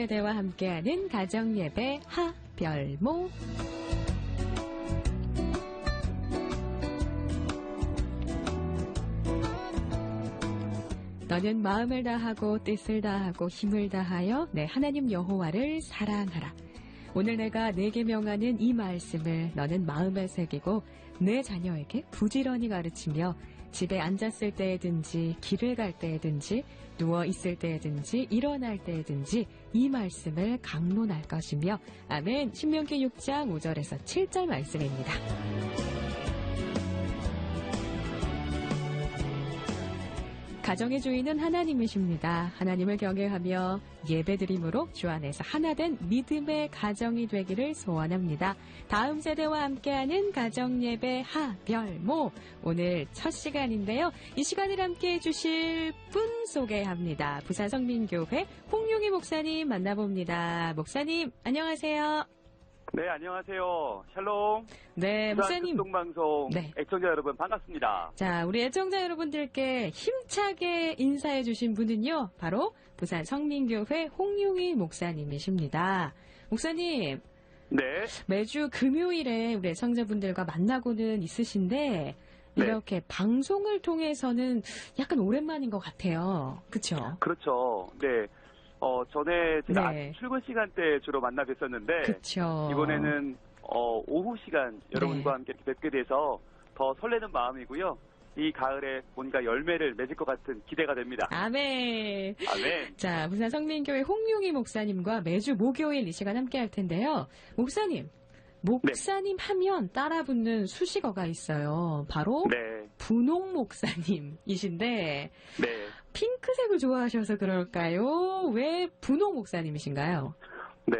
세대와 함께하는 가정예배 하별모. 너는 마음을 다하고 뜻을 다하고 힘을 다하여 내 하나님 여호와를 사랑하라. 오늘 내가 내게 명하는 이 말씀을 너는 마음에 새기고 내 자녀에게 부지런히 가르치며 집에 앉았을 때에든지 길을 갈 때에든지 누워 있을 때에든지 일어날 때에든지 이 말씀을 강론할 것이며 아멘 신명기 6장 5절에서 7절 말씀입니다. 가정의 주인은 하나님이십니다. 하나님을 경외하며 예배드림으로 주 안에서 하나된 믿음의 가정이 되기를 소원합니다. 다음 세대와 함께하는 가정예배 하별모 오늘 첫 시간인데요. 이 시간을 함께해 주실 분 소개합니다. 부산 성민교회 홍용희 목사님 만나봅니다. 목사님 안녕하세요. 네, 안녕하세요. 샬롬. 네, 목사님. 방송 네. 애청자 여러분 반갑습니다. 자, 우리 애청자 여러분들께 힘차게 인사해 주신 분은요. 바로 부산 성민교회 홍용희 목사님이십니다. 목사님, 네. 매주 금요일에 우리 애청자분들과 만나고는 있으신데 네. 이렇게 방송을 통해서는 약간 오랜만인 것 같아요. 그쵸? 그렇죠. 네. 어, 전에 제가 네. 출근 시간 때 주로 만나 뵀었는데 그쵸. 이번에는 어, 오후 시간 여러분과 네. 함께 뵙게 돼서 더 설레는 마음이고요. 이 가을에 뭔가 열매를 맺을 것 같은 기대가 됩니다. 아멘. 아멘. 자, 부산 성민교회 홍용희 목사님과 매주 목요일 이 시간 함께 할 텐데요. 목사님, 목사님 하면 따라 붙는 수식어가 있어요. 바로 네. 분홍 목사님이신데 네. 핑크색을 좋아하셔서 그럴까요? 왜 분홍 목사님이신가요? 네.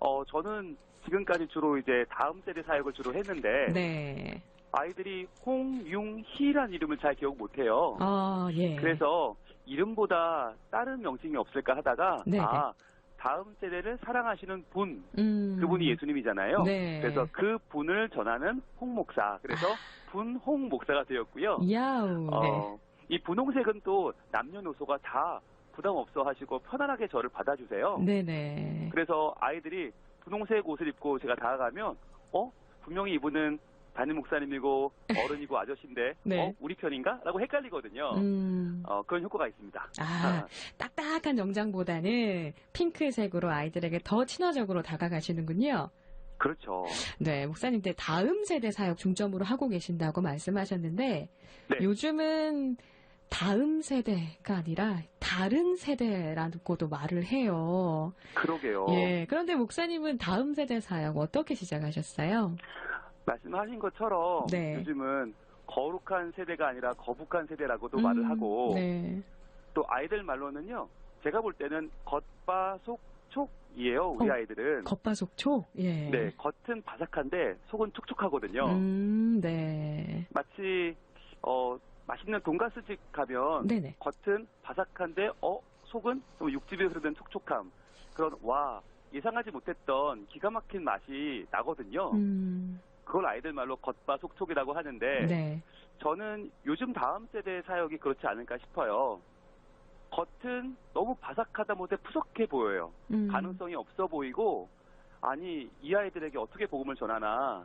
어, 저는 지금까지 주로 이제 다음 세대 사역을 주로 했는데 네. 아이들이 홍융희란 이름을 잘 기억 못해요. 아, 예. 그래서 이름보다 다른 명칭이 없을까 하다가 네네. 아 다음 세대를 사랑하시는 분 음. 그분이 예수님이잖아요. 네. 그래서 그 분을 전하는 홍 목사. 그래서 분홍 목사가 되었고요. 야우. 네. 어, 이 분홍색은 또 남녀노소가 다 부담 없어 하시고 편안하게 저를 받아주세요. 네네. 그래서 아이들이 분홍색 옷을 입고 제가 다가가면 어 분명히 이분은 담임 목사님이고 어른이고 아저씨인데 네. 어 우리 편인가? 라고 헷갈리거든요. 음. 어, 그런 효과가 있습니다. 아, 딱딱한 정장보다는 핑크색으로 아이들에게 더 친화적으로 다가가시는군요. 그렇죠. 네, 목사님, 때 다음 세대 사역 중점으로 하고 계신다고 말씀하셨는데, 네. 요즘은 다음 세대가 아니라 다른 세대라고도 말을 해요. 그러게요. 예, 그런데 목사님은 다음 세대 사역 어떻게 시작하셨어요? 말씀하신 것처럼 네. 요즘은 거룩한 세대가 아니라 거북한 세대라고도 음, 말을 하고 네. 또 아이들 말로는요. 제가 볼 때는 겉바 속촉이에요. 우리 어, 아이들은. 겉바 속촉? 예. 네, 겉은 바삭한데 속은 촉촉하거든요. 음, 네. 마치 어 맛있는 돈가스집 가면 네네. 겉은 바삭한데 어 속은 좀 육즙이 흐르는 촉촉함 그런 와 예상하지 못했던 기가 막힌 맛이 나거든요. 음, 그걸 아이들 말로 겉바 속촉이라고 하는데 네. 저는 요즘 다음 세대 사역이 그렇지 않을까 싶어요. 겉은 너무 바삭하다 못해 푸석해 보여요. 음, 가능성이 없어 보이고 아니 이 아이들에게 어떻게 복음을 전하나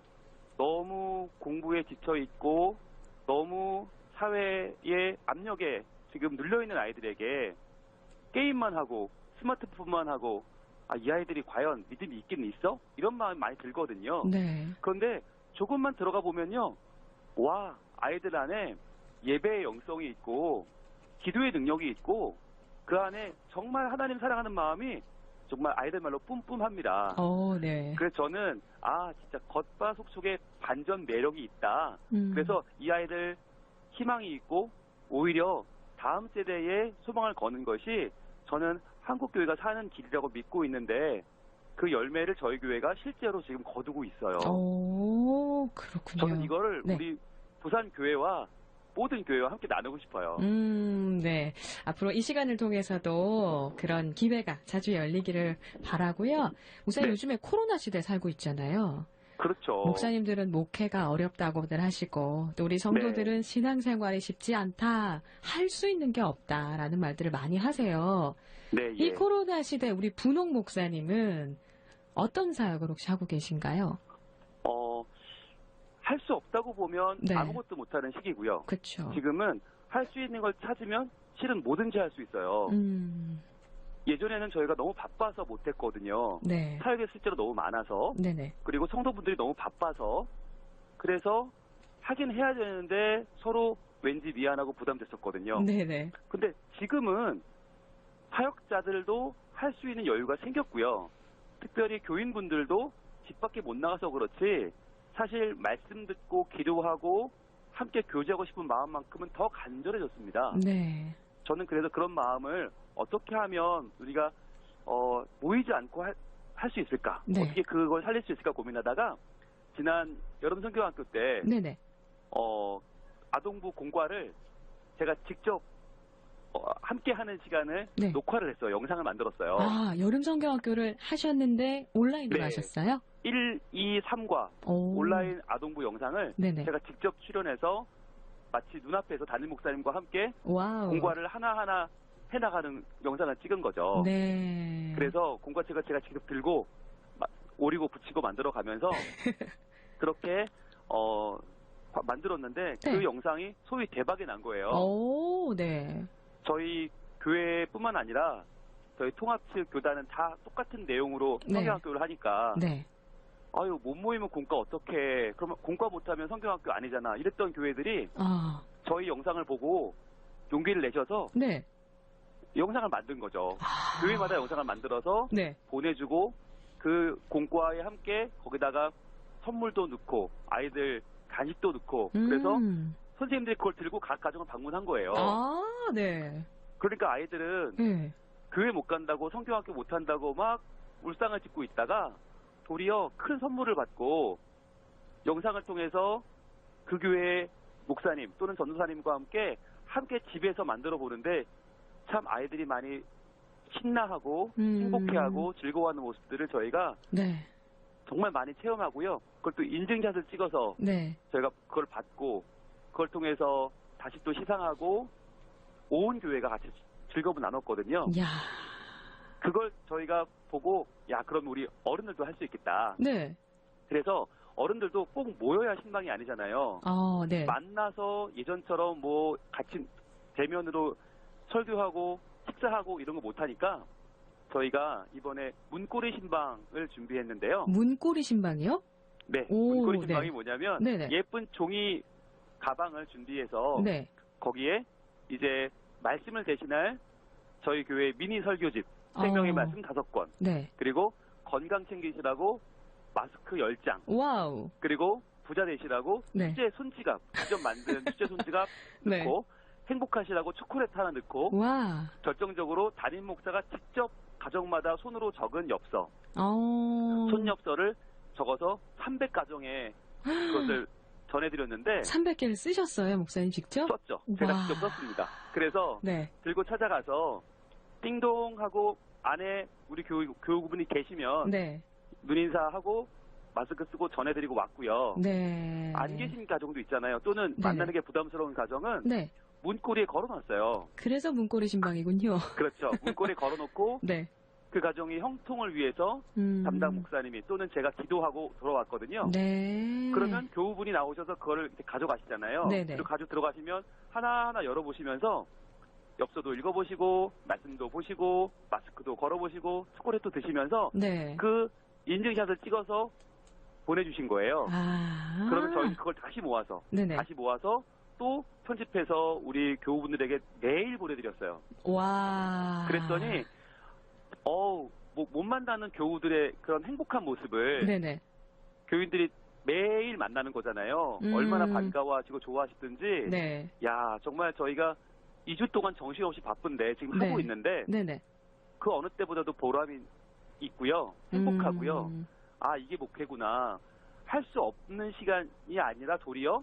너무 공부에 지쳐 있고 너무 사회의 압력에 지금 눌려 있는 아이들에게 게임만 하고 스마트폰만 하고 아, 이 아이들이 과연 믿음이 있긴 있어? 이런 마음이 많이 들거든요. 네. 그런데 조금만 들어가 보면요. 와, 아이들 안에 예배의 영성이 있고 기도의 능력이 있고 그 안에 정말 하나님 사랑하는 마음이 정말 아이들 말로 뿜뿜합니다. 어, 네. 그래서 저는 아 진짜 겉바속촉에 반전 매력이 있다. 음, 그래서 이 아이들 희망이 있고 오히려 다음 세대에 소망을 거는 것이 저는 한국 교회가 사는 길이라고 믿고 있는데 그 열매를 저희 교회가 실제로 지금 거두고 있어요. 오, 그렇군요. 저는 이거를 네. 우리 부산 교회와 모든 교회와 함께 나누고 싶어요. 음, 네. 앞으로 이 시간을 통해서도 그런 기회가 자주 열리기를 바라고요. 우선 네. 요즘에 코로나 시대 살고 있잖아요. 그렇죠. 목사님들은 목회가 어렵다고들 하시고 또 우리 성도들은 네. 신앙생활이 쉽지 않다. 할 수 있는 게 없다라는 말들을 많이 하세요. 네, 이 예. 코로나 시대 우리 분홍 목사님은 어떤 사역을 혹시 하고 계신가요? 어, 할 수 없다고 보면 네. 아무것도 못하는 시기고요. 그렇죠. 지금은 할 수 있는 걸 찾으면 실은 뭐든지 할 수 있어요. 음, 예전에는 저희가 너무 바빠서 못했거든요. 네. 사역의 실제로 너무 많아서 네네. 그리고 성도분들이 너무 바빠서 그래서 하긴 해야 되는데 서로 왠지 미안하고 부담됐었거든요. 네네. 근데 지금은 사역자들도 할 수 있는 여유가 생겼고요. 특별히 교인분들도 집 밖에 못 나가서 그렇지 사실 말씀 듣고 기도하고 함께 교제하고 싶은 마음만큼은 더 간절해졌습니다. 네. 저는 그래서 그런 마음을 어떻게 하면 우리가 어, 모이지 않고 할 수 있을까? 네. 어떻게 그걸 살릴 수 있을까 고민하다가 지난 여름 성교학교 때 네네. 어, 아동부 공과를 제가 직접 어, 함께 하는 시간을 네. 녹화를 했어요. 영상을 만들었어요. 아, 여름 성경학교를 하셨는데 온라인으로 네. 하셨어요? 1, 2, 3과 오. 온라인 아동부 영상을 네네. 제가 직접 출연해서 마치 눈앞에서 담임 목사님과 함께 와우. 공과를 하나하나 해나가는 영상을 찍은 거죠. 네. 그래서 공과 책을 제가 직접 들고 마- 오리고 붙이고 만들어 가면서 그렇게 어 화- 만들었는데 그 네. 영상이 소위 대박이 난 거예요. 오, 네. 저희 교회뿐만 아니라 저희 통합 측 교단은 다 똑같은 내용으로 네. 성경학교를 하니까 네. 아유 못 모이면 공과 어떻게 그러면 공과 못하면 성경학교 아니잖아 이랬던 교회들이 아, 저희 영상을 보고 용기를 내셔서 네. 영상을 만든 거죠. 아. 교회마다 영상을 만들어서 네. 보내주고 그 공과에 함께 거기다가 선물도 넣고 아이들 간식도 넣고 그래서 음. 선생님들이 그걸 들고 각 가정을 방문한 거예요. 아, 네. 그러니까 아이들은 네. 교회 못 간다고 성경학교 못 한다고 막 울상을 짓고 있다가 도리어 큰 선물을 받고 영상을 통해서 그 교회 목사님 또는 전도사님과 함께 함께 집에서 만들어 보는데 참 아이들이 많이 신나하고 음. 행복해하고 즐거워하는 모습들을 저희가 네. 정말 많이 체험하고요. 그걸 또 인증샷을 찍어서 네. 저희가 그걸 받고 그걸 통해서 다시 또 시상하고 온 교회가 같이 즐거움을 나눴거든요. 야. 그걸 저희가 보고 야 그럼 우리 어른들도 할 수 있겠다. 네. 그래서 어른들도 꼭 모여야 신방이 아니잖아요. 어, 네. 만나서 예전처럼 뭐 같이 대면으로 설교하고 식사하고 이런 거 못하니까 저희가 이번에 문고리 신방을 준비했는데요. 문고리 신방이요? 네, 오, 문고리 네. 신방이 뭐냐면 네네. 예쁜 종이 가방을 준비해서 네. 거기에 이제 말씀을 대신할 저희 교회 미니 설교집 생명의 어. 말씀 다섯 권 네. 그리고 건강 챙기시라고 마스크 10장 와우. 그리고 부자 되시라고 네. 수제 손지갑 직접 만든 수제 손지갑 네. 넣고 행복하시라고 초콜릿 하나 넣고 와. 결정적으로 담임 목사가 직접 가정마다 손으로 적은 엽서 어. 손엽서를 적어서 300가정에 그것을 전해드렸는데 300개를 쓰셨어요, 목사님 직접? 썼죠 제가 와. 직접 썼습니다 그래서 네. 들고 찾아가서 띵동 하고 안에 우리 교육, 교육분이 계시면 네. 눈인사하고 마스크 쓰고 전해드리고 왔고요. 네. 안 계신 가정도 있잖아요. 또는 네네. 만나는 게 부담스러운 가정은 네. 문고리에 걸어놨어요. 그래서 문고리 신방이군요. 그렇죠. 문고리에 걸어놓고 네. 그 가정이 형통을 위해서 음. 담당 목사님이 또는 제가 기도하고 돌아왔거든요. 네. 그러면 교우분이 나오셔서 그거를 이렇게 가져가시잖아요. 네네. 그리고 가지고 들어가시면 하나하나 열어보시면서 엽서도 읽어보시고 말씀도 보시고 마스크도 걸어보시고 초콜릿도 드시면서 네. 그 인증샷을 찍어서 보내주신 거예요. 아. 그러면 저희 그걸 다시 모아서 네네. 다시 모아서 또 편집해서 우리 교우분들에게 매일 보내드렸어요. 와. 그랬더니 어우 뭐, 못 만나는 교우들의 그런 행복한 모습을 네네. 교인들이 매일 만나는 거잖아요. 음. 얼마나 반가워하시고 좋아하시든지 네. 야 정말 저희가 2주 동안 정신없이 바쁜데 지금 네. 하고 있는데 네네. 그 어느 때보다도 보람이 있고요. 행복하고요. 음. 아 이게 목회구나. 할 수 없는 시간이 아니라 도리어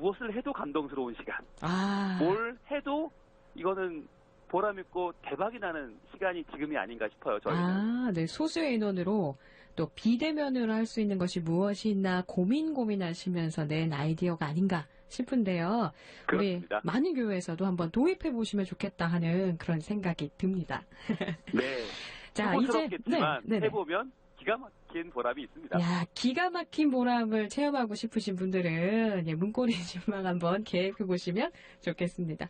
무엇을 해도 감동스러운 시간. 아. 뭘 해도 이거는 보람 있고 대박이 나는 시간이 지금이 아닌가 싶어요. 저희는. 아, 네. 소수의 인원으로 또 비대면으로 할 수 있는 것이 무엇이 있나 고민 고민하시면서 낸 아이디어가 아닌가 싶은데요. 우리 그렇습니다. 많은 교회에서도 한번 도입해 보시면 좋겠다 하는 그런 생각이 듭니다. 네. 자, 이제 초보스럽겠지만 네, 네. 해보면 기가 막힌 보람이 있습니다. 야, 기가 막힌 보람을 체험하고 싶으신 분들은 예, 문고리 신방 한번 계획해 보시면 좋겠습니다.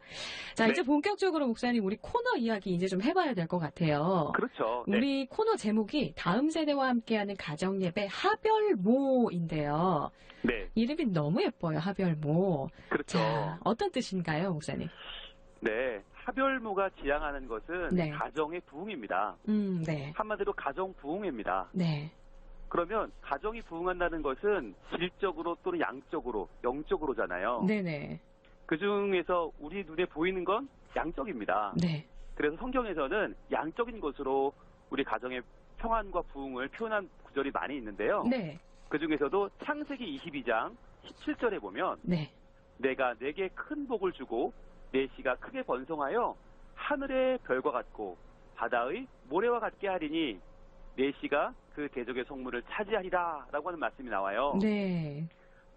자, 네. 이제 본격적으로 목사님 우리 코너 이야기 이제 좀 해봐야 될 것 같아요. 그렇죠. 네. 우리 코너 제목이 다음 세대와 함께하는 가정 예배 하별모인데요. 네. 이름이 너무 예뻐요, 하별모. 그렇죠. 자, 어떤 뜻인가요, 목사님? 네. 하별모가 지향하는 것은 네. 가정의 부흥입니다. 음, 네, 한마디로 가정 부흥입니다. 네, 그러면 가정이 부흥한다는 것은 질적으로 또는 양적으로, 영적으로잖아요. 네네, 그 중에서 우리 눈에 보이는 건 양적입니다. 네, 그래서 성경에서는 양적인 것으로 우리 가정의 평안과 부흥을 표현한 구절이 많이 있는데요. 네, 그 중에서도 창세기 22장 17절에 보면 네, 내가 내게 큰 복을 주고 내 씨가 크게 번성하여 하늘의 별과 같고 바다의 모래와 같게 하리니 내 씨가 그 대적의 성물을 차지하리라 라고 하는 말씀이 나와요. 네,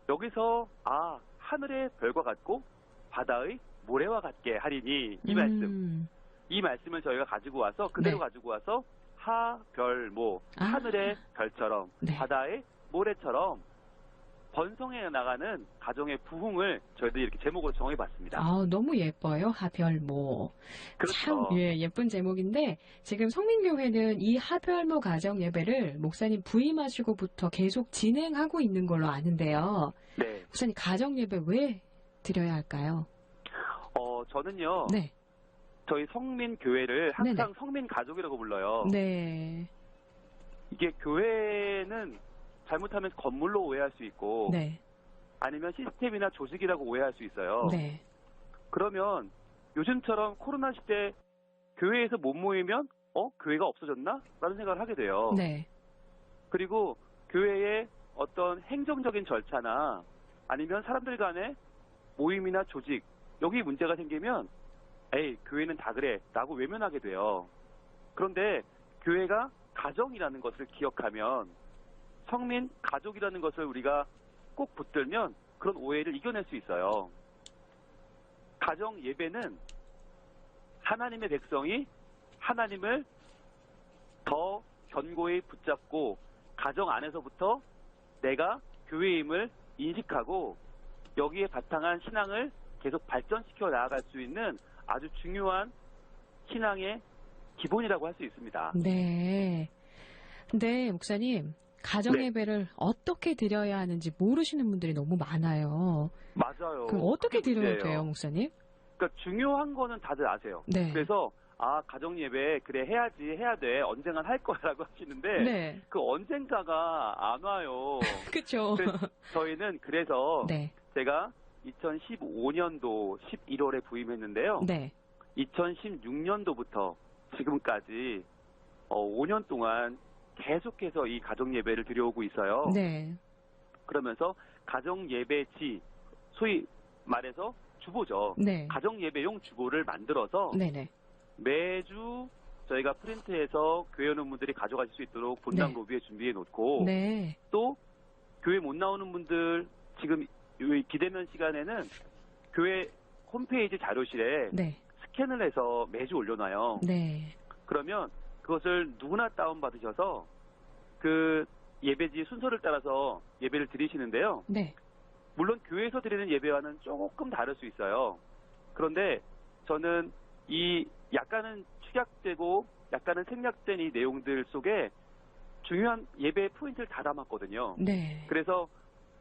여기서 아 하늘의 별과 같고 바다의 모래와 같게 하리니 이 말씀 음, 이 말씀을 저희가 가지고 와서 그대로 네. 가지고 와서 하별모 아. 하늘의 별처럼 네. 바다의 모래처럼 번성해 나가는 가정의 부흥을 저희들이 이렇게 제목으로 정해봤습니다. 아, 너무 예뻐요, 하별모. 그렇죠. 참, 예, 예쁜 제목인데, 지금 성민교회는 이 하별모 가정 예배를 목사님 부임하시고부터 계속 진행하고 있는 걸로 아는데요. 네. 목사님, 가정 예배 왜 드려야 할까요? 어, 저는요, 네, 저희 성민 교회를 항상 네네. 성민 가족이라고 불러요. 네, 이게 교회는 잘못하면 건물로 오해할 수 있고, 네, 아니면 시스템이나 조직이라고 오해할 수 있어요. 네, 그러면 요즘처럼 코로나 시대 교회에서 못 모이면, 어? 교회가 없어졌나? 라는 생각을 하게 돼요. 네, 그리고 교회의 어떤 행정적인 절차나 아니면 사람들 간의 모임이나 조직 여기 문제가 생기면 에이 교회는 다 그래 라고 외면하게 돼요. 그런데 교회가 가정이라는 것을 기억하면 성민 가족이라는 것을 우리가 꼭 붙들면 그런 오해를 이겨낼 수 있어요. 가정 예배는 하나님의 백성이 하나님을 더 견고히 붙잡고 가정 안에서부터 내가 교회임을 인식하고 여기에 바탕한 신앙을 계속 발전시켜 나아갈 수 있는 아주 중요한 신앙의 기본이라고 할 수 있습니다. 네. 근데, 목사님, 가정 네. 예배를 어떻게 드려야 하는지 모르시는 분들이 너무 많아요. 맞아요. 그럼 어떻게 드려야. 돼요, 목사님? 그러니까 중요한 거는 다들 아세요. 네. 그래서 아 가정 예배 그래 해야지 해야 돼 언젠간 할 거라고 하시는데 네. 그 언젠가가 안 와요. 그쵸. 그래서 저희는 그래서 네. 제가 2015년도 11월에 부임했는데요. 네. 2016년도부터 지금까지 어, 5년 동안 계속해서 이 가정 예배를 드려오고 있어요. 네. 그러면서 가정 예배지 소위 말해서 주보죠. 네. 가정 예배용 주보를 만들어서 네네. 매주 저희가 프린트해서 교회 오는 분들이 가져가실 수 있도록 본당 네. 로비에 준비해 놓고 네. 또 교회 못 나오는 분들 지금 이 비대면 시간에는 교회 홈페이지 자료실에 네. 스캔을 해서 매주 올려놔요. 네. 그러면 그것을 누구나 다운받으셔서 그 예배지 순서를 따라서 예배를 드리시는데요. 네. 물론 교회에서 드리는 예배와는 조금 다를 수 있어요. 그런데 저는 이 약간은 축약되고 약간은 생략된 이 내용들 속에 중요한 예배 포인트를 다 담았거든요. 네. 그래서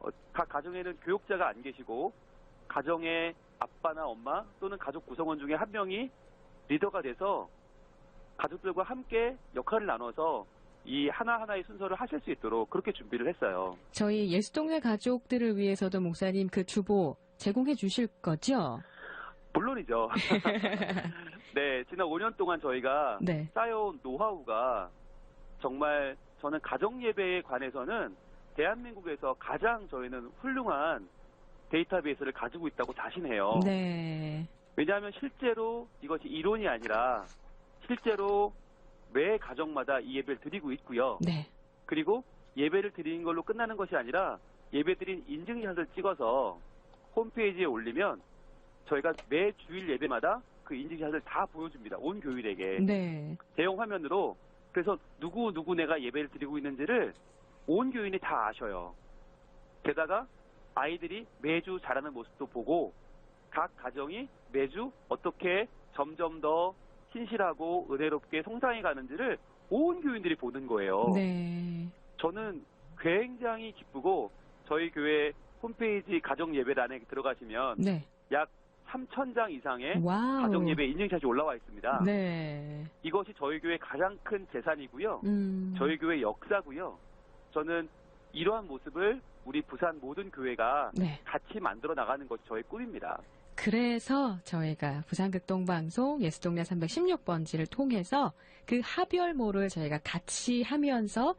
어, 각 가정에는 교육자가 안 계시고 가정의 아빠나 엄마 또는 가족 구성원 중에 한 명이 리더가 돼서 가족들과 함께 역할을 나눠서 이 하나하나의 순서를 하실 수 있도록 그렇게 준비를 했어요. 저희 예수동네 가족들을 위해서도 목사님 그 주보 제공해 주실 거죠? 물론이죠. 네, 지난 5년 동안 저희가 네. 쌓여온 노하우가 정말 저는 가정 예배에 관해서는 대한민국에서 가장 저희는 훌륭한 데이터베이스를 가지고 있다고 자신해요. 네. 왜냐하면 실제로 이것이 이론이 아니라 실제로 매 가정마다 이 예배를 드리고 있고요. 네. 그리고 예배를 드리는 걸로 끝나는 것이 아니라 예배 드린 인증샷을 찍어서 홈페이지에 올리면 저희가 매 주일 예배마다 그 인증샷을 다 보여줍니다. 온 교인에게. 네. 대형 화면으로 그래서 누구 누구 내가 예배를 드리고 있는지를 온 교인이 다 아셔요. 게다가 아이들이 매주 자라는 모습도 보고 각 가정이 매주 어떻게 점점 더 신실하고 은혜롭게 성장해 가는지를 온 교인들이 보는 거예요. 네. 저는 굉장히 기쁘고 저희 교회 홈페이지 가정 예배란에 들어가시면 네. 약 3,000장 이상의 와우. 가정 예배 인증샷이 올라와 있습니다. 네. 이것이 저희 교회 가장 큰 재산이고요. 음. 저희 교회 역사고요. 저는 이러한 모습을 우리 부산 모든 교회가 네. 같이 만들어 나가는 것이 저의 꿈입니다. 그래서 저희가 부산극동방송 예수동네 316번지를 통해서 그 하별모를 저희가 같이 하면서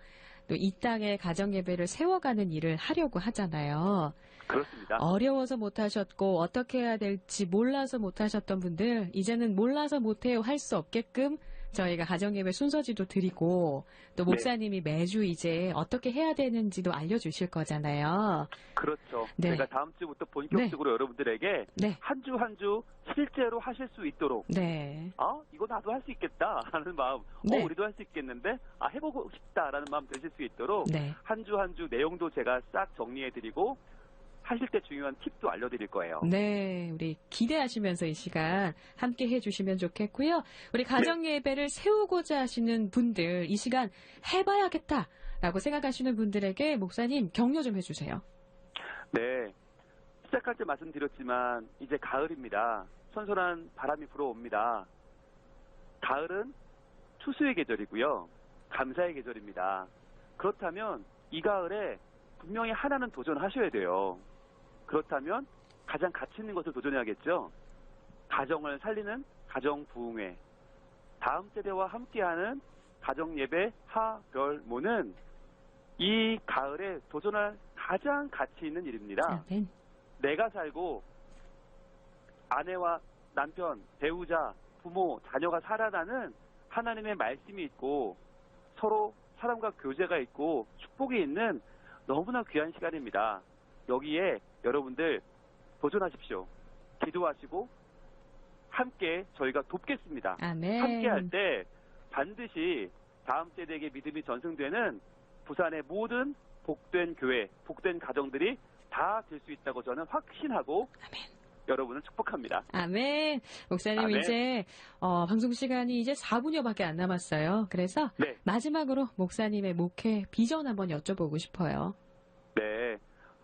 또 이 땅에 가정예배를 세워가는 일을 하려고 하잖아요. 그렇습니다. 어려워서 못하셨고 어떻게 해야 될지 몰라서 못하셨던 분들 이제는 몰라서 못해요 할 수 없게끔 저희가 가정예배 순서지도 드리고 또 네. 목사님이 매주 이제 어떻게 해야 되는지도 알려주실 거잖아요. 그렇죠. 네. 제가 다음 주부터 본격적으로 여러분들에게 네, 한주 한 주 실제로 하실 수 있도록 네, 아 이거 나도 할 수 있겠다 하는 마음 네. 어 우리도 할 수 있겠는데 아 해보고 싶다라는 마음 드실 수 있도록 네. 한주 한 주 내용도 제가 싹 정리해드리고 하실 때 중요한 팁도 알려드릴 거예요. 네, 우리 기대하시면서 이 시간 함께 해주시면 좋겠고요. 우리 가정 예배를 세우고자 하시는 분들 이 시간 해봐야겠다라고 생각하시는 분들에게 목사님 격려 좀 해주세요. 네. 시작할 때 말씀드렸지만 이제 가을입니다. 선선한 바람이 불어옵니다. 가을은 추수의 계절이고요. 감사의 계절입니다. 그렇다면 이 가을에 분명히 하나는 도전하셔야 돼요. 그렇다면 가장 가치 있는 것을 도전해야겠죠. 가정을 살리는 가정 부흥회. 다음 세대와 함께하는 가정 예배 하별모는 이 가을에 도전할 가장 가치 있는 일입니다. 아멘. 내가 살고 아내와 남편, 배우자, 부모, 자녀가 살아나는 하나님의 말씀이 있고 서로 사람과 교제가 있고 축복이 있는 너무나 귀한 시간입니다. 여기에 여러분들 도전하십시오. 기도하시고 함께 저희가 돕겠습니다. 아멘. 함께 할 때 반드시 다음 세대에게 믿음이 전승되는 부산의 모든 복된 교회, 복된 가정들이 다 될 수 있다고 저는 확신하고 여러분을 축복합니다. 아멘. 목사님 아멘. 이제 어, 방송 시간이 이제 4분여밖에 안 남았어요. 그래서 네, 마지막으로 목사님의 목회 비전 한번 여쭤보고 싶어요. 네.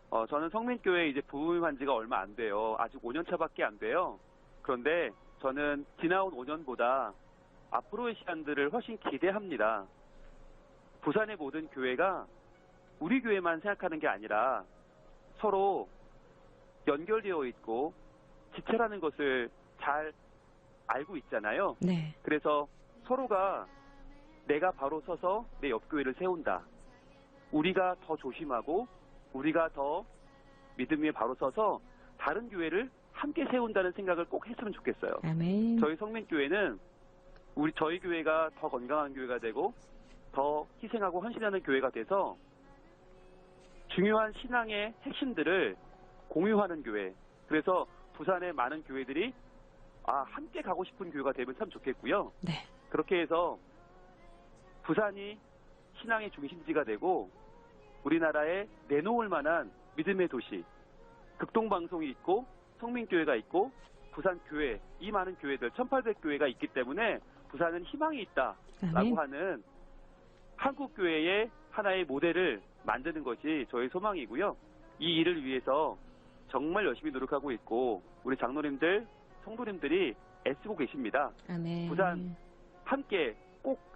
어, 저는 성민교회 이제 부임한 지가 얼마 안 돼요. 아직 5년 차밖에 안 돼요. 그런데 저는 지나온 5년보다 앞으로의 시간들을 훨씬 기대합니다. 부산의 모든 교회가 우리 교회만 생각하는 게 아니라 서로 연결되어 있고 지체라는 것을 잘 알고 있잖아요. 네. 그래서 서로가 내가 바로 서서 내 옆교회를 세운다. 우리가 더 조심하고 우리가 더 믿음 위에 바로 서서 다른 교회를 함께 세운다는 생각을 꼭 했으면 좋겠어요. 아멘. 저희 성민교회는 우리 저희 교회가 더 건강한 교회가 되고 더 희생하고 헌신하는 교회가 돼서 중요한 신앙의 핵심들을 공유하는 교회. 그래서 부산의 많은 교회들이 아 함께 가고 싶은 교회가 되면 참 좋겠고요. 네. 그렇게 해서 부산이 신앙의 중심지가 되고 우리나라에 내놓을 만한 믿음의 도시, 극동방송이 있고 성민교회가 있고 부산 교회, 이 많은 교회들 1800교회가 있기 때문에 부산은 희망이 있다라고. 하는 한국 교회의 하나의 모델을 만드는 것이 저의 소망이고요. 이 일을 위해서 정말 열심히 노력하고 있고 우리 장로님들, 성도님들이 애쓰고 계십니다. 아멘. 부산. 함께 꼭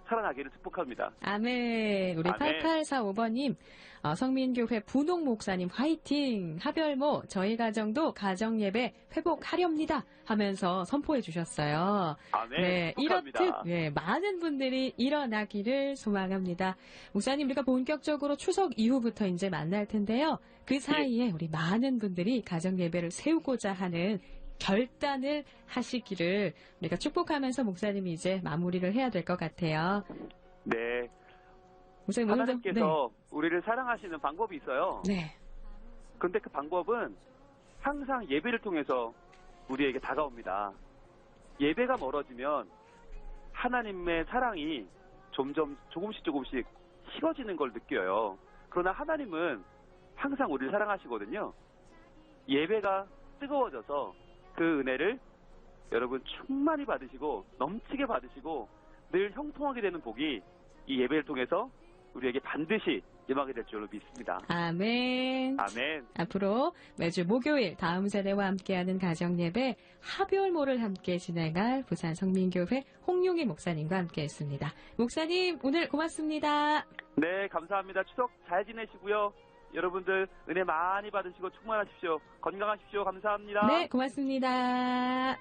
살아나기를 축복합니다. 아멘. 우리 아멘. 8845번님, 어, 성민교회 분홍 목사님 화이팅! 하별모, 저희 가정도 가정예배 회복하렵니다. 하면서 선포해 주셨어요. 아멘. 네, 축복합니다. 이렇듯, 예, 많은 분들이 일어나기를 소망합니다. 목사님, 우리가 본격적으로 추석 이후부터 이제 만날 텐데요. 그 사이에 우리 많은 분들이 가정예배를 세우고자 하는 결단을 하시기를 우리가 축복하면서 목사님이 이제 마무리를 해야 될 것 같아요. 네. 목사님 하나님께서 우리를 사랑하시는 방법이 있어요. 네. 근데 그 방법은 항상 예배를 통해서 우리에게 다가옵니다. 예배가 멀어지면 하나님의 사랑이 점점 조금씩 조금씩 식어지는 걸 느껴요. 그러나 하나님은 항상 우리를 사랑하시거든요. 예배가 뜨거워져서 그 은혜를 여러분 충만히 받으시고 넘치게 받으시고 늘 형통하게 되는 복이 이 예배를 통해서 우리에게 반드시 임하게 될 줄로 믿습니다. 아멘. 아멘. 앞으로 매주 목요일 다음 세대와 함께하는 가정 예배 하별모를 함께 진행할 부산 성민교회 홍용희 목사님과 함께했습니다. 목사님 오늘 고맙습니다. 네, 감사합니다. 추석 잘 지내시고요. 여러분들 은혜 많이 받으시고 충만하십시오. 건강하십시오. 감사합니다. 네, 고맙습니다.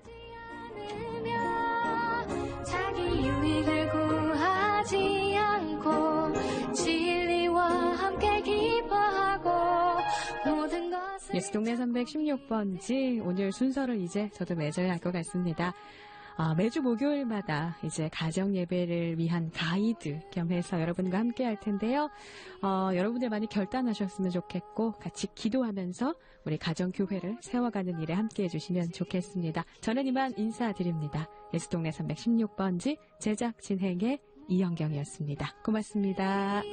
자기 유익을 구하지 않고 진리와 함께 기뻐하고 모든 것을 예수 동네 316번지 오늘 순서를 이제 저도 맺어야 할 것 같습니다. 어, 매주 목요일마다 이제 가정 예배를 위한 가이드 겸해서 여러분과 함께 할 텐데요. 어, 여러분들 많이 결단하셨으면 좋겠고 같이 기도하면서 우리 가정 교회를 세워가는 일에 함께 해주시면 좋겠습니다. 저는 이만 인사드립니다. 예수동네 316번지 제작 진행의 이영경이었습니다. 고맙습니다.